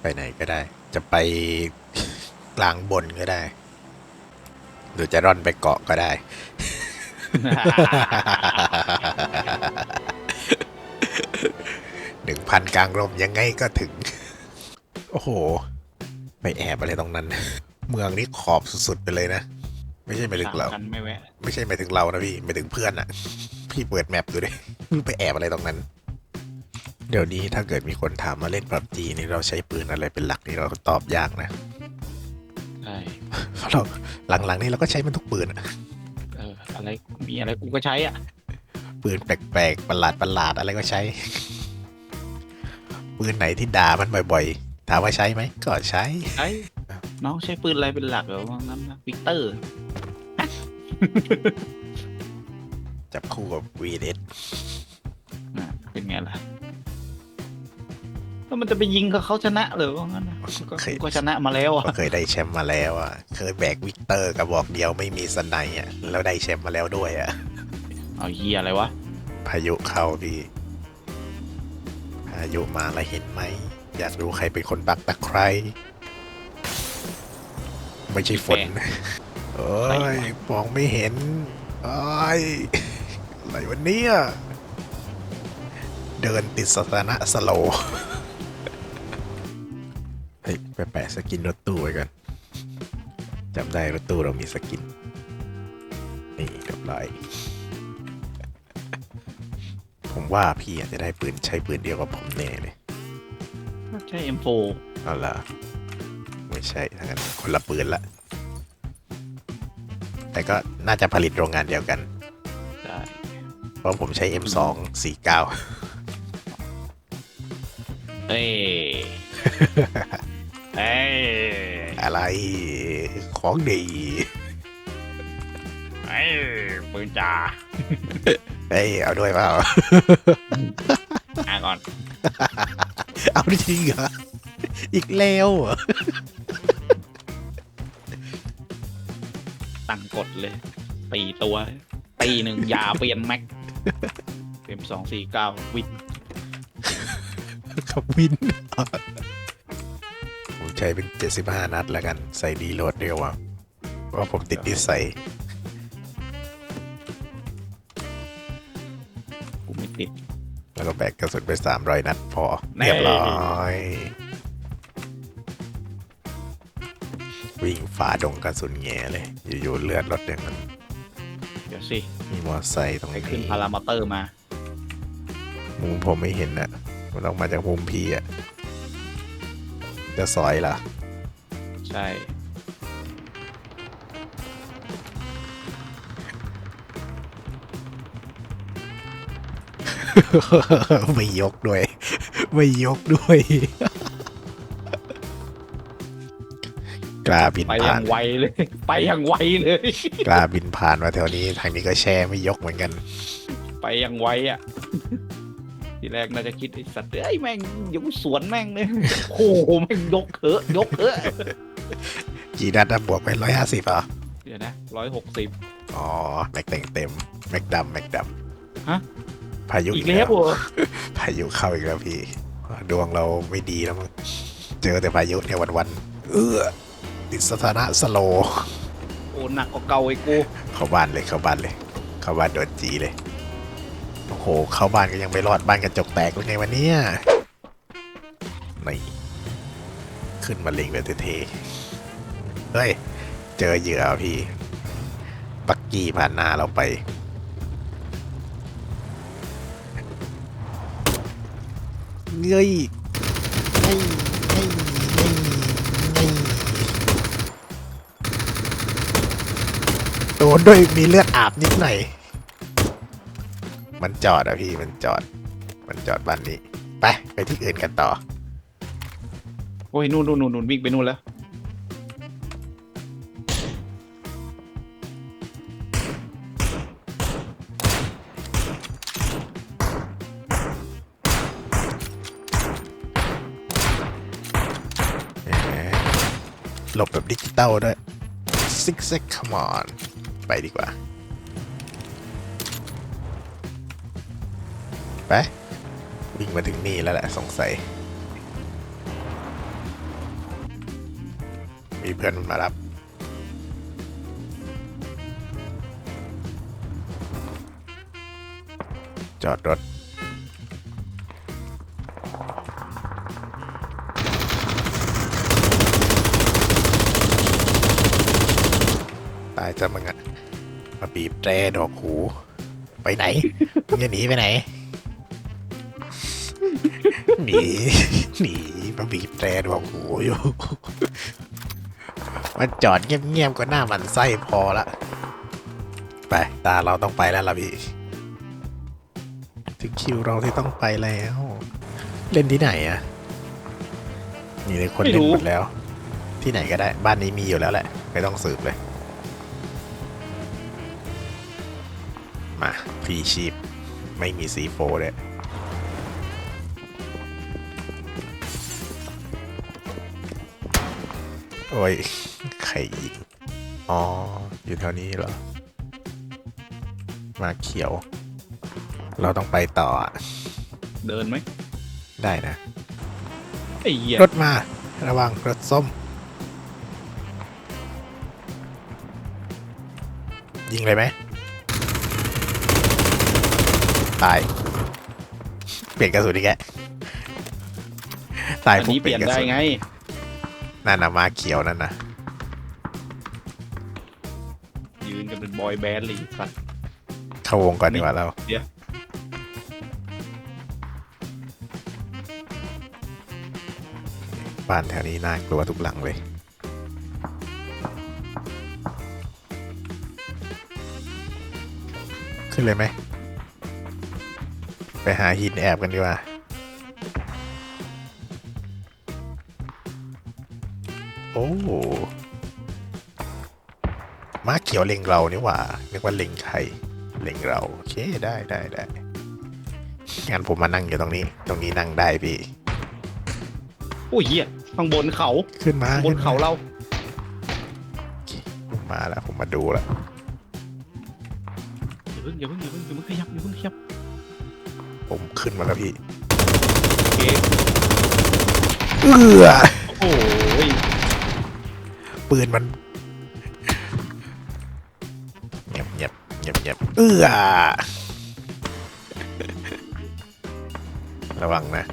ไปไหนก็ได้ จะไปกลางบนก็ได้ หรือจะร่อนไปเกาะก็ได้ หนึ่งพันกลางร่มยังไงก็ถึง โอ้โหไปแอบอะไรตรงนั้น เมืองนี้ขอบสุดๆไปเลยนะ ไม่ใช่หมายถึงเรากันไม่แวะไม่ใช่หมายถึงเรานะพี่หมายถึงเพื่อนอะพี่เปิดแมปดูดิ ไปแอบอะไรตรงนั้น เดี๋ยวนี้ถ้าเกิดมีคนถามมาเล่นปับจีนี่เราใช้ปืนอะไรเป็นหลักนี่เราตอบยากนะใช่เพราะเราหลังๆนี่เราก็ใช้มันทุกปืนอะเอออะไรมีอะไรกูก็ใช้อะ ปืนแปลกๆประหลาดประหลาดๆอะไรก็ใช้ ปืนไหนที่ด่ามันบ่อยๆ ถามว่าใช้ไหมก็ใช้ใช้น้องใช้ปืนอะไรเป็นหลักเหรอว่างั้นนะวิกเตอร์ จับคู่กับ VS อะเป็นไงล่ะ แล้วมันจะไปยิงกับเขาชนะเหรอว่างั้นนะก็เคย ก็ชนะมาแล้วอะก็เคยได้แชมป์มาแล้วอะ เคยแบกวิกเตอร์กระบอกเดียวไม่มีสไนด์อะ แล้วได้แชมป์มาแล้วด้วยอะ เอาเฮียอะไรวะพายุเข้าพี่ พายุมาแล้วเห็นไหม อยากรู้ใครเป็นคนปักตะไคร้ ไม่ใช่ฝนเอ้ยมองไม่เห็นเอ้ยอะไรวันนี้เดินติดสถานะสโลว์ เฮ้ยไปแปะสกินรถตู้ไว้ก่อนจำได้รถตู้เรามีสกิน นี่เรียบร้อยผมว่าพี่อาจจะได้ปืนใช้ปืนเดียวกับผมแน่เลยใช่ M4 เอาล่ะไม่ใช่ทั้งนั้นคนละปืนละแต่ก็น่าจะผลิตโรงงานเดียวกันได้เพราะผมใช้ M2 49เอ้ยเอ้ย อะไร ของดีเอ้ยปืนจ่าเอ้ยเอาด้วยเปล่าอะก่อน เอาจริงเหรอ อีกแล้วเหรอตั้งกดเลยตีตัว ตีหนึ่งยาเปลี่ยนแม็กเมสองสี่เก้าวินขับวินผม ใช้เป็น 75 นัดแล้วกัน ใส่ดีโหลดเดียวอะเพราะผมติดนิสัยกูไม่ติด แล้วก็แบกกระสุนไป 300 นัดพอแน่เรียบร้อย วิ่งฝ่าดงกระสุนแง่เลย อยู่ๆเลือดลดอย่างนั้น เดี๋ยวสิ มีมอไซค์ตรงให้ขึ้นนี้พารามอเตอร์มา มุมผมไม่เห็นอะมันต้องมาจากมุมพี่อะ จะสอยล่ะใช่ ไม่ยกด้วย ไม่ยกด้วย กล้าบินไปอผ่าย่านงไวเลย ไปอย่างไวเลย กล้าบินผ่านมาแถวนี้ ทางนี้ก็แช่ไม่ยกเหมือนกัน ไปอย่างไวอะที แรกน่าจะคิดไอ้สัตว์เอ้ยแม่งอยุสวนแม่งเลยโอ้โหแม่งยกเถอะยกเถอะกี่นัดนะบวกไปร้อยห้าสิบอะเดี๋ยวนะร้อยหกสิบอ๋อแม็กแต่งเต็มแม็กดำแม็กดำฮะพายุอีอีกกแล้แล้ววเหรอพายุเข้าอีกแล้วพี่ ดวงเราไม่ดีแล้วมั้งเจอแต่พายุเนี่ยวันๆเออติดสถานะสโลว์โอ้หนักกว่าเก่าไอ้กูเข้าบ้านเลยเข้าบ้านเลย เข้าบ้านโดนจีเลย โอ้โห เข้าบ้านก็ยังไม่รอดบ้านกระจกแตกเลยไงวันนี้นี่ขึ้นมาเล็งแบบเท่ๆเฮ้ย เจอเหยื่อพี่ ปักกี้ผ่านหน้าเราไป เงยเงยเงยเงยเงยโดนด้วยมีเลือดอาบนิดหน่อย มันจอดอะพี่มันจอด มันจอดบ้านนี้ ไปไปที่อื่นกันต่อ โอ้ยนู่นนู่นนู่นนู่นวิ่งไปนู่นแล้วแหมหลบแบบดิจิตอลด้วยซิกแซก come on ไปดีกว่า ไป วิ่งมาถึงนี่แล้วแหละสงสัย มีเพื่อนมารับ จอดรถตายจะมึงอะมาบีบแตรดอกหู ไปไหน มึงจะหนีไปไหน หนีหนีมาบีบแตรดอกหูอยู่มันจอดเงียบๆก็หน้ามันไส้พอละ ไป ตาเราต้องไปแล้วล่ะพี่ ถึงคิวเราที่ต้องไปแล้ว เล่นที่ไหนอะมีเลยคนเล่นหมดแล้ว ที่ไหนก็ได้ บ้านนี้มีอยู่แล้วแหละ ไม่ต้องสืบเลย มาพรีชีพ ไม่มีซีโฟเลย โอ้ยใครยิงอ๋อ อยู่แถวนี้เหรอ มาเขียว เราต้องไปต่ออะเดินไหมได้นะ ไอ้เหี้ยรถมา ระวังรถส้ม ยิงเลยไหมตาย เปลี่ยนกระสุนอีกแกตายอันปุ๊บนี้เปลี่ยนได้ไง นั่นนะมาเขียวนั่นนะยืนกันเป็นบอยแบนด์เลยไอ้สัตว์เข้าวงก่อนดีกว่าเราเดี๋ยวบ้านแถวนี้น่ากลัวทุกหลังเลย ขึ้นเลยไหม ไปหาหินแอบกันดีกว่า อ้ม้าเขียวเล็งเรานี่หว่านึกว่าเล็งใครเล็งเรา โอเคได้ได้ได้งั้นผมมานั่งอยู่ตรงนี้ ตรงนี้นั่งได้พี่โอ้ยเหี้ยข้างบนเขาขึ้นมาบนเขาเราผมมาแล้วผมมาดูแล้วอย่าเพิ่งอย่าเพิ่งอย่าเพิ่งอย่าเพิ่งขยับอย่าเพิ่งขยับผมขึ้นมาแล้วพี่โอเคเอื้อโอ้ย ปืนมันเงียบเงียบเงียบเงียบเอื้อระวังนะ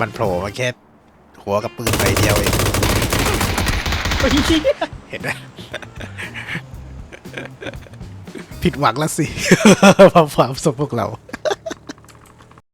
มันโผล่มาแค่หัวกับปืนใบเดียวเองไอ้เหี้ยเห็นไหมผิดหวังแล้วสิความความสมพวกเรา